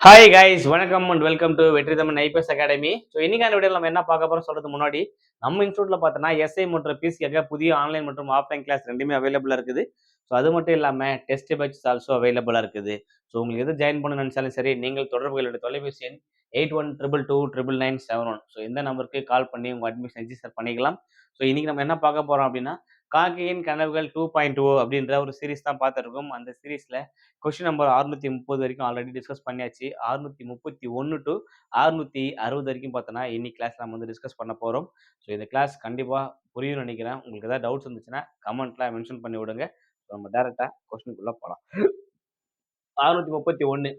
Hi guys வணக்கம் and welcome to Vetri Tamil IPS academy so இன்னைக்கான video நம்ம என்ன பார்க்க போறோம் சொல்றது முன்னாடி நம்ம இன்ஸ்டியூட்ல பார்த்தோன்னா எஸ்ஐ மற்றும் பிசிக்காக புதிய ஆன்லைன் மற்றும் ஆஃப்லைன் கிளாஸ் ரெண்டுமே அவைலபிளாக இருக்குது. ஸோ அது மட்டும் இல்லாமல் டெஸ்ட் பேட்ச் ஆல்சோ அவைலபிளாக இருக்குது. ஸோ உங்களுக்கு எது ஜாயின் பண்ண நினைச்சாலும் சரி நீங்கள் தொடர்புகளுடைய தொலைபேசி எண் eight one triple two triple nine seven one so இந்த நம்பருக்கு கால் பண்ணி உங்கள் அட்மிஷன் ரெஜிஸ்டர் பண்ணிக்கலாம். ஸோ இன்னைக்கு நம்ம என்ன பார்க்க போறோம் அப்படின்னா காக்கையின் கனவுகள் டூ பாயிண்ட் டூ அப்படின்ற ஒரு சீரிஸ் தான் பார்த்துருக்கோம். அந்த சீரீஸில் கொஸ்டின் நம்பர் அறுநூற்றி முப்பது வரைக்கும் ஆல்ரெடி டிஸ்கஸ் பண்ணியாச்சு. அறுநூற்றி முப்பத்தி ஒன்று டு அறுநூற்றி அறுபது வரைக்கும் பார்த்தோன்னா இன்னைக்கு கிளாஸ் நம்ம வந்து டிஸ்கஸ் பண்ண போகிறோம் ஸோ இந்த கிளாஸ் கண்டிப்பாக புரியும்னு நினைக்கிறேன். உங்களுக்கு ஏதாவது டவுட்ஸ் இருந்துச்சுன்னா கமெண்ட்லாம் மென்ஷன் பண்ணி விடுங்க. நம்ம டேரெக்டாக கொஸ்டினுக்குள்ளே போகலாம் அறுநூற்றி முப்பத்தி ஒன்று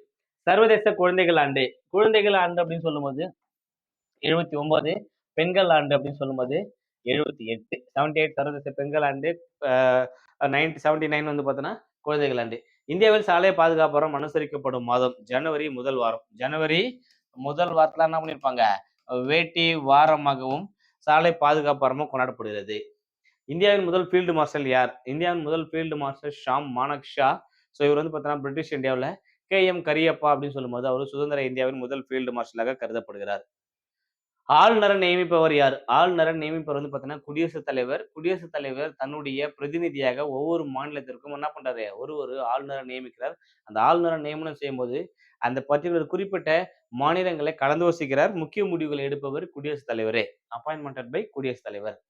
சர்வதேச குழந்தைகள் ஆண்டு குழந்தைகள் ஆண்டு அப்படின்னு சொல்லும்போது எழுபத்தி ஒன்பது பெண்கள் ஆண்டு அப்படின்னு சொல்லும்போது எழுபத்தி எட்டு செவன்டி எயிட் சர்வதேச பெண்கள் ஆண்டு நைன்டி செவன்டி நைன் வந்து பார்த்தோன்னா குழந்தைகள் ஆண்டு இந்தியாவில் சாலை பாதுகாப்புறம் அனுசரிக்கப்படும் மாதம் ஜனவரி முதல் வாரம். ஜனவரி முதல் வாரத்துல என்ன பண்ணியிருப்பாங்க வேட்டி வாரமாகவும் சாலை பாதுகாப்பாரமும் கொண்டாடப்படுகிறது. இந்தியாவின் முதல் ஃபீல்டு மார்ஷல் யார்? இந்தியாவின் முதல் field marshal Sam Manek Shaw. So இவர் வந்து பார்த்தோன்னா பிரிட்டிஷ் இந்தியாவில் கே எம் கரியப்பா அப்படின்னு சொல்லும்போது அவர் சுதந்திர இந்தியாவின் முதல் ஃபீல்டு மார்ஷலாக கருதப்படுகிறார். ஆளுநரை நியமிப்பவர் யார்? ஆளுநரை நியமிப்பவர் வந்து பார்த்தீங்கன்னா குடியரசுத் தலைவர். குடியரசுத் தலைவர் தன்னுடைய பிரதிநிதியாக ஒவ்வொரு மாநிலத்திற்கும் என்ன பண்றாரு? ஒரு ஒரு ஆளுநரை நியமிக்கிறார். அந்த ஆளுநரை நியமனம் செய்யும்போது அந்த பர்டிகுலர் குறிப்பிட்ட மாநிலங்களை கலந்து யோசிக்கிறார் முக்கிய முடிவுகளை எடுப்பவர் குடியரசுத் தலைவரே. அப்பாயின்மெண்டட் பை குடியரசுத் தலைவர்.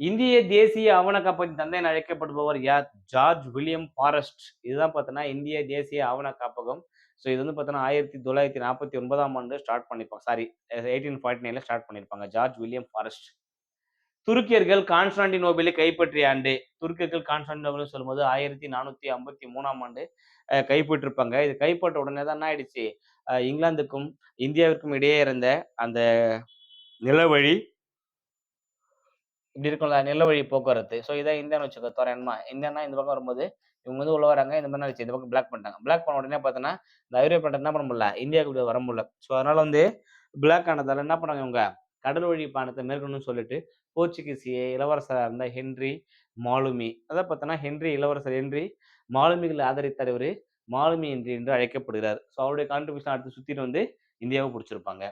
இந்திய தேசிய ஆவண காப்பகத்தின் தந்தை என அழைக்கப்படுபவர் யார்? George William Forrest. இதுதான் பார்த்தோன்னா இந்திய தேசிய ஆவண காப்பகம் ஸோ இது வந்து பார்த்தோன்னா ஆயிரத்தி தொள்ளாயிரத்தி நாற்பத்தி ஒன்பதாம் ஆண்டு ஸ்டார்ட் பண்ணியிருப்பாங்க சாரி எயிட்டீன் ஃபார்ட்டி நைனில் ஸ்டார்ட் பண்ணியிருப்பாங்க ஜார்ஜ் வில்லியம் ஃபாரஸ்ட். துருக்கியர்கள் கான்ஸ்டாண்டினோபிலை கைப்பற்றிய ஆண்டு துருக்கியர்கள் கான்ஸ்டாண்டினோபிள் சொல்லும்போது ஆயிரத்தி நானூற்றி ஐம்பத்தி மூணாம் ஆண்டு கைப்பற்றிருப்பாங்க. இது கைப்பற்ற உடனே தான் என்ன ஆயிடுச்சு? இங்கிலாந்துக்கும் இந்தியாவிற்கும் இடையே இருந்த அந்த நிலவழி இப்படி இருக்கும்ல நிலவழி போக்குவரத்து. ஸோ இதான் இந்தியான்னு வச்சுக்கோ தோராயமா இந்தியானா இந்த பக்கம் வரும்போது இவங்க வந்து உள்ள வராங்க இந்த மாதிரி ஆச்சு இந்த பக்கம் பிளாக் பண்ணிட்டாங்க. பிளாக் பண்ண உடனே பார்த்தோன்னா இந்த ஐரோப்பிய என்ன பண்ண முடியல? இந்தியாவுக்கு இப்படி வர முடியல. ஸோ அதனால வந்து பிளாக் ஆனதால என்ன பண்ணாங்க இவங்க? கடல் வழி பயணத்தை மேற்கொள்ளணும்னு சொல்லிட்டு போர்ச்சுகீசிய இளவரசராக இருந்த ஹென்றி மாலுமி அதை பார்த்தோன்னா ஹென்றி இளவரசர் ஹென்றி மாலுமிகளை ஆதரித்தார் இவர். மாலுமி ஹென்றி என்று அழைக்கப்படுகிறார். ஸோ அவருடைய கான்ட்ரிபியூஷன் அடுத்து சுற்றிட்டு வந்து இந்தியாவை பிடிச்சிருப்பாங்க.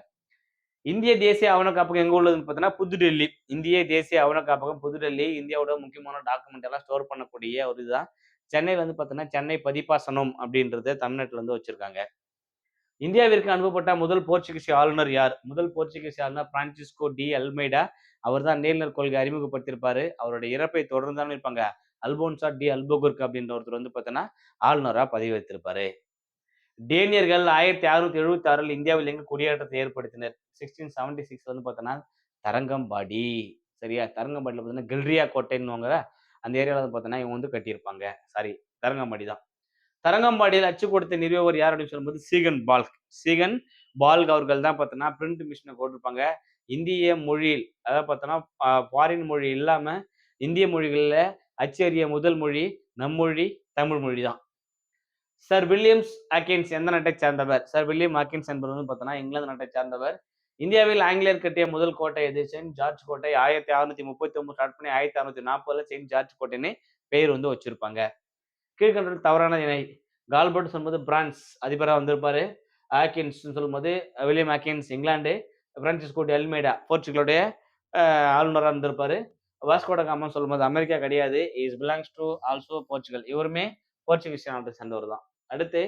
இந்திய தேசிய ஆவண காப்பகம் எங்க உள்ளதுன்னு பார்த்தீங்கன்னா புதுடெல்லி. இந்திய தேசிய ஆவண காப்பகம் புதுடெல்லி இந்தியாவோட முக்கியமான டாக்குமெண்ட் எல்லாம் ஸ்டோர் பண்ணக்கூடிய ஒரு இதுதான். சென்னையில் வந்து பார்த்தீங்கன்னா சென்னை பதிப்பாசனம் அப்படின்றத தமிழ்நாட்டில் வந்து வச்சிருக்காங்க. இந்தியாவிற்கு அனுப்பப்பட்ட முதல் போர்ச்சுகீஸ் ஆளுநர் யார்? முதல் போர்ச்சுகீஸ் ஆளுநர் பிரான்சிஸ்கோ டி அல்மைடா அவர் தான் நேர்னர் கொள்கை அறிமுகப்படுத்தியிருப்பாரு. அவருடைய இறப்பை தொடர்ந்து இருப்பாங்க. அல்போன்சா டி அல்போகுர்க் அப்படின்ற ஒருத்தர் வந்து பார்த்தீங்கன்னா ஆளுநராக பதவி வைத்திருப்பாரு டேனியர்கள் ஆயிரத்தி அறுநூத்தி எழுபத்தி ஆறில் இந்தியாவில் எங்கு குடியேற்றத்தை ஏற்படுத்தினர்? சிக்ஸ்டீன் செவன்டி சிக்ஸ் வந்து பார்த்தோன்னா தரங்கம்பாடி. சரியா? தரங்கம்பாடியில் பார்த்தீங்கன்னா கில்ரியா கோட்டைன்னு அந்த ஏரியாவில் வந்து பார்த்தோன்னா இவங்க வந்து கட்டியிருப்பாங்க. சாரி தரங்கம்பாடி தான். தரங்கம்பாடியில் அச்சு கொடுத்த நிறுவவர் யார் அப்படின்னு சொல்லும்போது சீகன் பால்க். சீகன் பால்க் அவர்கள் தான் பார்த்தோன்னா பிரிண்ட் மிஷினை போட்டிருப்பாங்க. இந்திய மொழியில் அதாவது பார்த்தோன்னா ஃபாரின் மொழி இல்லாம இந்திய மொழிகளில் அச்சறிய முதல் மொழி நம்மொழி தமிழ் மொழி தான். சர் வில்லியம்ஸ் ஆக்கின்ஸ் எந்த நாட்டை சேர்ந்தவர்? சர் வில்லியம் ஆக்கின்ஸ் என்பவர் வந்து பார்த்தோன்னா இங்கிலாந்து நாட்டை சேர்ந்தவர். இந்தியாவில் ஆங்கிலேயர் கட்டிய முதல் கோட்டை எது? செயின்ட் ஜார்ஜ் கோட்டை. ஆயிரத்தி அறுநூத்தி முப்பத்தி ஒன்பது ஸ்டார்ட் பண்ணி ஆயிரத்தி அறுநூத்தி நாற்பதுல செயின்ட் ஜார்ஜ் கோட்டைன்னு பெயர் வந்து வச்சிருப்பாங்க. கீழ்கண்டது தவறான இணை. கால்பர்ட் சொல்லும்போது பிரான்ஸ் அதிபராக வந்திருப்பாரு. ஆக்கின்ஸ் சொல்லும்போது William Hawkins England Francisco de Almeida போர்ச்சுகலுடைய ஆளுநராக இருந்திருப்பாரு. வாஸ்கோட காமன் சொல்லும்போது அமெரிக்கா கிடையாது. Is belongs to also Portugal இவருமே Portuguese நாட்டை சேர்ந்தவர் தான் அடுத்து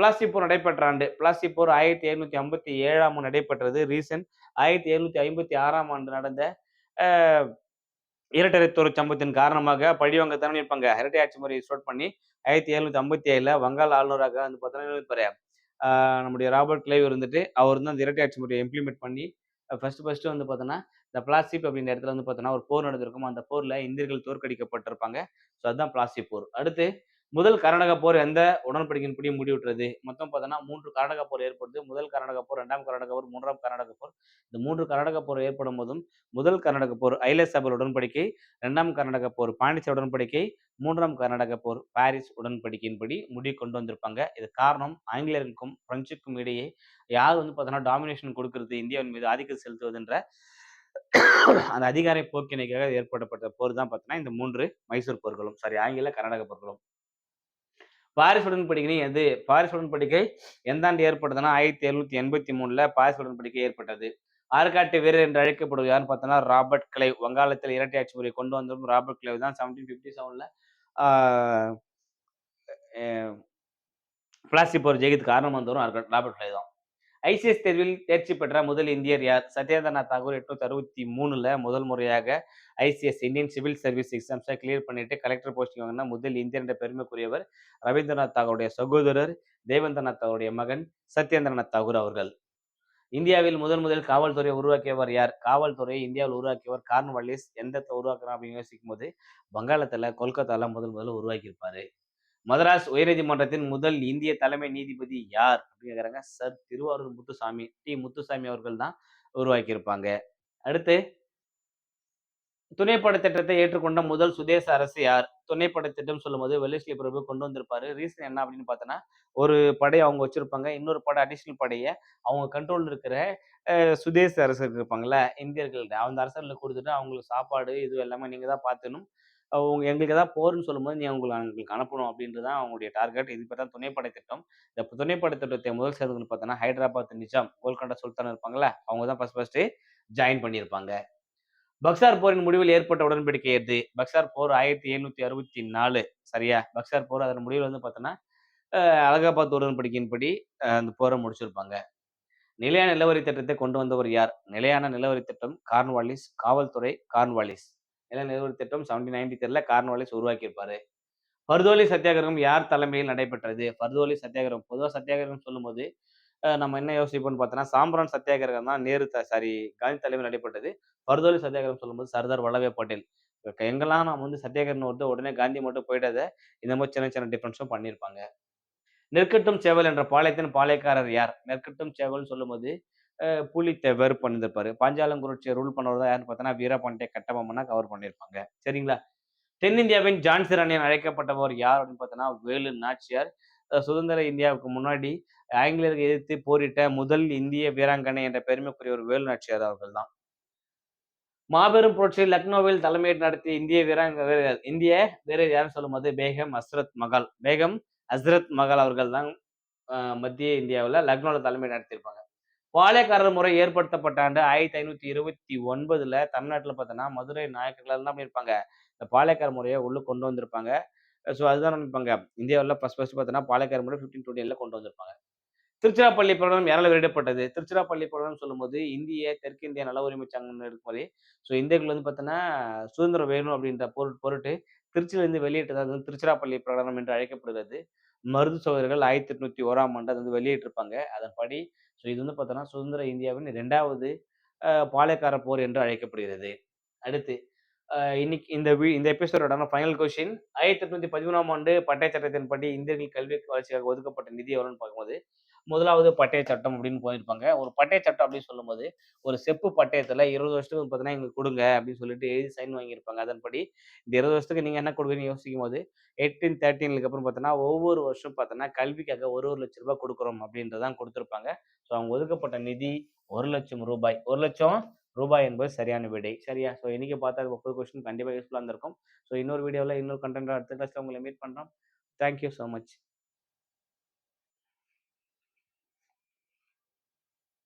பிளாஸ்டி போர் நடைபெற்ற ஆண்டு. பிளாஸ்டி போர் ஆயிரத்தி எழுநூத்தி ஐம்பத்தி ஏழாம் ஆண்டு நடைபெற்றது. ரீசன் ஆயிரத்தி எழுநூத்தி ஐம்பத்தி ஆறாம் ஆண்டு நடந்த அஹ், இரட்டரைத்தோர் சம்பவத்தின் காரணமாக பழிவங்க தானே இருப்பாங்க இரட்டை ஆட்சி முறையை ஸ்டார்ட் பண்ணி ஆயிரத்தி எழுநூத்தி ஐம்பத்தி ஏழுல வங்காள ஆளுநராக வந்து பார்த்தீங்கன்னா இருப்பாரு நம்முடைய ராபர்ட் கிளைவ் இருந்துட்டு அவர் வந்து அந்த இரட்டை ஆட்சி முறையை இம்ப்ளிமெண்ட் பண்ணி ஃபர்ஸ்ட் ஃபர்ஸ்ட் வந்து பார்த்தோன்னா இந்த பிளாஸ்டிக் அப்படின்ற இடத்துல வந்து பார்த்தோன்னா ஒரு போர் நடந்திருக்கும்? அந்த போர்ல இந்தியர்கள் தோற்கடிக்கப்பட்டிருப்பாங்க. ஸோ அதுதான் பிளாஸ்டிக் போர். அடுத்து முதல் கர்நாடக போர் எந்த உடன்படிக்கையின்படி முடிவுற்றது? மொத்தம் பார்த்தோன்னா மூன்று கர்நாடக போர் ஏற்படுது முதல் கர்நாடக போர் ரெண்டாம் கர்நாடக போர் மூன்றாம் கர்நாடக போர். இந்த மூன்று கர்நாடக போர் ஏற்படும் போதும் முதல் கர்நாடக போர் ஐலேசபல் உடன்படிக்கை ரெண்டாம் கர்நாடக போர் பாண்டிச்சேரி உடன்படிக்கை மூன்றாம் கர்நாடக போர் பாரிஸ் உடன்படிக்கையின்படி முடிவு கொண்டு வந்திருப்பாங்க. இது காரணம் ஆங்கிலேயருக்கும் பிரெஞ்சுக்கும் இடையே யார் வந்து பார்த்தோன்னா டாமினேஷன் கொடுக்கறது இந்தியாவின் மீது ஆதிக்கம் செலுத்துவதுன்ற அந்த அதிகார போக்கினைக்காக ஏற்படப்பட்ட போர் தான் பார்த்தோன்னா இந்த மூன்று மைசூர் போர்களும். சாரி ஆங்கில கர்நாடக போர்களும். பாரிஸ் உடன்படிக்கை எது? பாரிஸ் உடன்படிக்கை எந்த ஆண்டு ஏற்பட்டதுன்னா ஆயிரத்தி எழுநூத்தி எண்பத்தி மூணுல பாரிஸ் உடன்படிக்கை ஏற்பட்டது. ஆறுகாட்டு வீரர் என்று அழைக்கப்படுவது யாருன்னு பார்த்தோன்னா ராபர்ட் கிளைவ். வங்காளத்தில் இரட்டை ஆட்சி முறை கொண்டு வந்ததும் ராபர்ட் கிளைவ் தான். செவன்டீன் ஃபிஃப்டி செவன்ல பிளாஸ்டிக் போர் ஜெயிக்கிறதுக்கு காரணம் வந்தவரும் ராபர்ட் கிளைவ் தான். ஐசிஎஸ் தேர்வில் தேர்ச்சி பெற்ற முதல் இந்தியர் யார்? சத்யேந்திரநாத் தாகூர் எட்நூத்தி அறுபத்தி மூணுல முதல் முறையாக ஐசிஎஸ் இந்தியன் சிவில் சர்வீஸ் எக்ஸாம்ஸை கிளியர் பண்ணிட்டு கலெக்டர் போஸ்டிங் வாங்கினா முதல் இந்தியர் என்ற பெருமைக்குரியவர் ரவீந்திரநாத் தாகூருடைய சகோதரர் தேவேந்திரநாத் தாகூருடைய மகன் சத்யேந்திரநாத் தாகூர் அவர்கள். இந்தியாவில் முதல் முதல் காவல்துறையை உருவாக்கியவர் யார்? காவல்துறையை இந்தியாவில் உருவாக்கியவர் கார்ன்வாலிஸ் எந்த உருவாக்குறோம் அப்படின்னு யோசிக்கும் போது வங்காளத்துல கொல்கத்தால முதல் முதல்ல உருவாக்கியிருப்பாரு. மதராஸ் உயர்நீதிமன்றத்தின் முதல் இந்திய தலைமை நீதிபதி யார் அப்படின்னு சர் திருவாரூர் முத்துசாமி டி. முத்துசாமி அவர்கள் தான் உருவாக்கியிருப்பாங்க. அடுத்து துணைப்பட திட்டத்தை ஏற்றுக்கொண்ட முதல் சுதேச அரசு யார்? துணைப்பட திட்டம் சொல்லும்போது வெள்ளிஸ்லி பிரபு கொண்டு வந்திருப்பாரு. ரீசன் என்ன அப்படின்னு பார்த்தோன்னா ஒரு படை அவங்க வச்சிருப்பாங்க இன்னொரு படை அடிஷ்னல் படையை அவங்க கண்ட்ரோல் இருக்கிற சுதேச அரசர் இருப்பாங்கல்ல இந்தியர்கள். அந்த அரசர்களுக்கு கொடுத்துட்டு அவங்களுக்கு சாப்பாடு இது எல்லாமே நீங்க தான் பார்த்துணும் உங்க எங்களுக்கு ஏதாவது போர்னு சொல்லும்போது நீ உங்களுக்கு எங்களுக்கு அனுப்பணும் அப்படின்றது தான் அவங்களுடைய டார்கெட். இது பார்த்தா துணைப்படை திட்டம். இந்த துணைப்படை திட்டத்தை முதல் சேர்ந்து பார்த்தோன்னா ஹைதராபாத் நிஜாம் கோல்கண்டா சுல்தான் இருப்பாங்கல்ல அவங்க தான் ஃபர்ஸ்ட் ஃபர்ஸ்ட் ஜாயின் பண்ணியிருப்பாங்க. பக்சார் போரின் முடிவில் ஏற்பட்ட உடன்படிக்கை எது? பக்சார் போர் ஆயிரத்தி எழுநூத்தி அறுபத்தி நாலு சரியா? பக்சார் போர் அதன் முடிவில் வந்து பார்த்தோன்னா அலகாபாத் உடன்படிக்கையின்படி அந்த போரை முடிச்சிருப்பாங்க. நிலையான நிலவரி திட்டத்தை கொண்டு வந்தவர் யார்? நிலையான நிலவரி திட்டம் கார்ன்வாலிஸ் காவல்துறை கார்ன்வாலிஸ். நில நிறுவன திட்டம் செவன்டீன் நைன்டி த்ரீல கார்ன்வாலிஸ் உருவாக்கியிருப்பாரு. பர்தோலி சத்தியாகிரகம் யார் தலைமையில் நடைபெற்றது? பர்தோலி சத்தியாகிரகம் பொதுவாக சத்தியாகிரகம் சொல்லும்போது நம்ம என்ன யோசிப்போம்னு பார்த்தோன்னா சாம்பிரான் சத்தியாகிரகம் தான் நேரு சாரி காந்தி தலைமையில் நடைபெற்றது. பர்தோலி சத்தியாகிரகம் சொல்லும்போது சர்தார் வல்லபாய் பட்டேல். எங்கெல்லாம் நம்ம வந்து சத்தியாகிரகம் வருது உடனே காந்தி மட்டும் போயிட்டத இந்த மாதிரி சின்ன சின்ன டிஃப்ரென்ஸும் பண்ணியிருப்பாங்க. நெற்கட்டும் சேவல் என்ற பாளையத்தின் பாளையக்காரர் யார்? நெற்கட்டும் சேவல்னு சொல்லும்போது புலித்தேவர் பண்ணிருப்பாரு பாஞ்சாலங்குறிச்சியை ரூல் பண்ணவர் தான் யாருன்னு பார்த்தோன்னா வீரபாண்டிய கட்டபொம்மனா கவர் பண்ணியிருப்பாங்க. சரிங்களா? தென்னிந்தியாவின் ஜான்சி ராணி அழைக்கப்பட்டவர் யார் அப்படின்னு பார்த்தோன்னா வேலு நாச்சியார். சுதந்திர இந்தியாவுக்கு முன்னாடி ஆங்கிலேயருக்கு எதிர்த்து போரிட்ட முதல் இந்திய வீராங்கனை என்ற பெருமைக்குரிய ஒரு வேலு நாச்சியார் அவர்கள் தான் மாபெரும் புரட்சி லக்னோவில் தலைமையேற்று நடத்திய இந்திய வீராங்க வீரர்கள் இந்திய வீரர் யாருன்னு சொல்லும்போது பேகம் அஸ்ரத் மகால். பேகம் அஸ்ரத் மகால் அவர்கள் தான் மத்திய இந்தியாவில் லக்னோவில் தலைமை நடத்தியிருப்பாங்க. பாளையக்காரர் முறை ஏற்படுத்தப்பட்ட ஆண்டு ஆயிரத்தி ஐநூத்தி இருபத்தி ஒன்பதுல தமிழ்நாட்டில் பார்த்தோன்னா மதுரை நாயக்கர்கள் என்ன பண்ணியிருப்பாங்க இந்த பாளையக்கார முறையை உள்ள கொண்டு வந்திருப்பாங்க. ஸோ அதுதான் நினைப்பாங்க இந்தியாவில் ஃபஸ்ட் ஃபஸ்ட் பார்த்தோன்னா பாளையக்கார முறை ஃபிஃப்டீன் டுவெண்ட்டியில் கொண்டு வந்திருப்பாங்க. திருச்சிராப்பள்ளி பிரகடனம் யாரால் வெளியிடப்பட்டது திருச்சிராப்பள்ளி பிரகடனம் சொல்லும்போது இந்திய தெற்கிந்திய நல உரிமை சங்கம் இருக்கும்போது ஸோ இந்தியர்கள் வந்து பார்த்தோன்னா சுதந்திரம் வேணும் அப்படின்ற பொருட் பொருட்டு திருச்சியிலிருந்து வெளியிட்டது அது வந்து திருச்சிராப்பள்ளி பிரகடனம் என்று அழைக்கப்படுகிறது. மருது சகோதரர்கள் ஆயிரத்தி எட்நூத்தி ஓராம் ஆண்டு அது வந்து வெளியிட்டிருப்பாங்க அதன்படி ஸோ இது வந்து பார்த்தோன்னா சுதந்திர இந்தியாவின் ரெண்டாவது பாளையக்கார போர் என்று அழைக்கப்படுகிறது. அடுத்து இன்னைக்கு இந்த வீ இந்த எபிசோடோட ஃபைனல் கொஸ்டின் ஆயிரத்தி எட்நூத்தி பதிமூணாம் ஆண்டு பட்டை சட்டத்தின்படி இந்தியர்கள் கல்வி வளர்ச்சிக்காக ஒதுக்கப்பட்ட நிதி எவ்வளோன்னு பார்க்கும்போது முதலாவது பட்டய சட்டம் அப்படின்னு போயிருப்பாங்க. ஒரு பட்டய சட்டம் அப்படின்னு சொல்லும்போது ஒரு செப்பு பட்டயத்தில் இருபது வருஷத்துக்கு பார்த்தீங்கன்னா எங்களுக்கு கொடுங்க அப்படின்னு சொல்லிட்டு எழுதி சைன் வாங்கியிருப்பாங்க. அதன்படி இந்த இருபது வருஷத்துக்கு நீங்கள் என்ன கொடுக்குறீங்க யோசிக்கும் போது எயிட்டீன் தேர்ட்டீனுக்கு அப்புறம் பார்த்தோன்னா ஒவ்வொரு வருஷம் பார்த்தோன்னா கல்விக்காக ஒரு ஒரு லட்ச ரூபாய் கொடுக்குறோம் அப்படின்றதான் கொடுத்துருப்பாங்க. ஸோ அவங்க ஒதுக்கப்பட்ட நிதி ஒரு லட்சம் ரூபாய். ஒரு லட்சம் ரூபாய் என்பது சரியான விடை. சரியா? ஸோ இன்றைக்கி பார்த்தா முப்பது கொஸ்டின் கண்டிப்பாக யூஸ்ஃபுல்லாக இருந்திருக்கும். ஸோ இன்னொரு வீடியோவில் இன்னொரு கண்டென்ட் அடுத்த கிளாஸில் உங்களை மீட் பண்ணுறோம் தேங்க்யூ ஸோ மச்